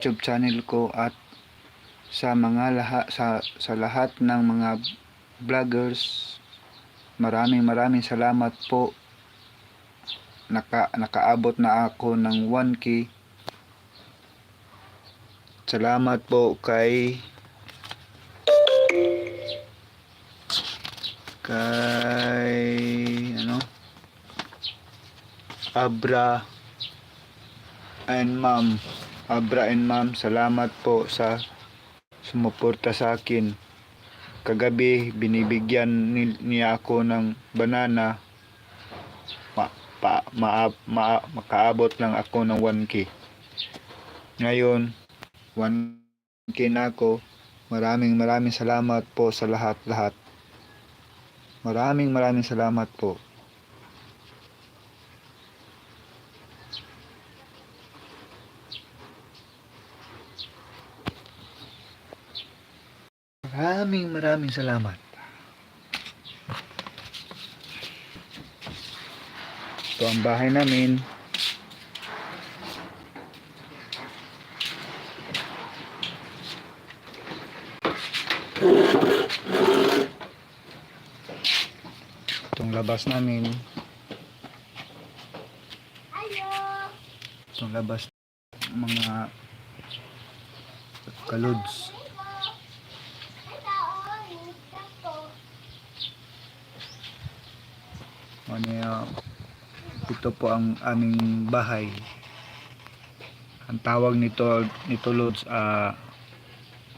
YouTube channel ko at sa mga lahat sa sa lahat ng mga vloggers maraming maraming salamat po. Naka nakaabot na ako ng 1k salamat po kay kay ano? Abra and Ma'am Abra and Ma'am salamat po sa sumuporta sa akin. Kagabi binibigyan ni, niya ako ng banana. Ma, pa, ma, ma, makaabot lang ako ng 1k ngayon 1k na ako. Maraming maraming salamat po sa lahat lahat maraming maraming salamat po maraming maraming salamat. Ito ang bahay namin. Itong labas namin. Itong labas mga kalods ano uh, ito po ang aming bahay. Ang tawag nito nito lods ah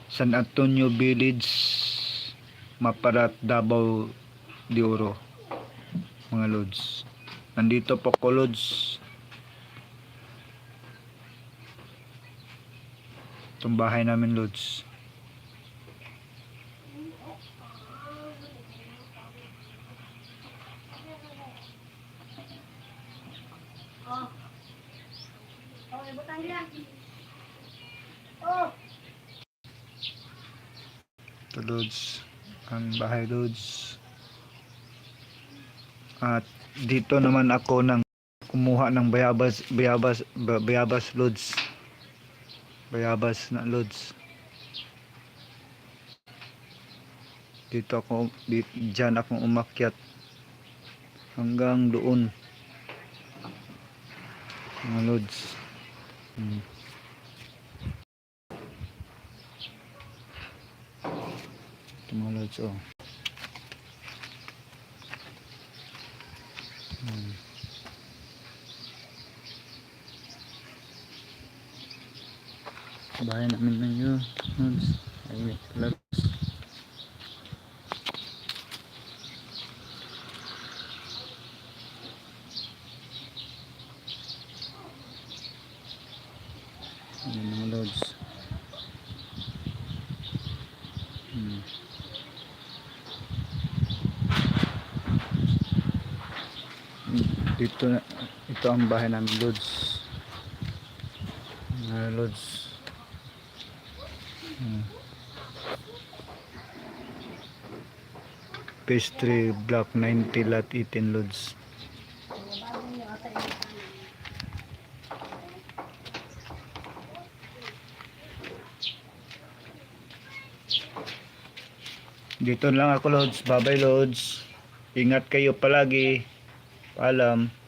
San Antonio Village Maparat Davao de Oro. Mga lods nandito po ko lods itong bahay namin lods Oh. Oh, ibutan niya. Oh. Ito lods ang bahay lods. At dito naman ako nang kumuha ng bayabas bayabas ba- bayabas lods. Bayabas na lods. Dito ako di, dyan akong umakyat hanggang doon. Mga lods hmm. ito mga lods oh Hmm. bahay namin na ay lods Ayan mga lods. Hmm. Dito na, ito ang bahay namin lods. Mga lods. Hmm. Pastry block 90 lot 18 lods. Dito lang ako lods. Bye bye lods. Ingat kayo palagi. Paalam.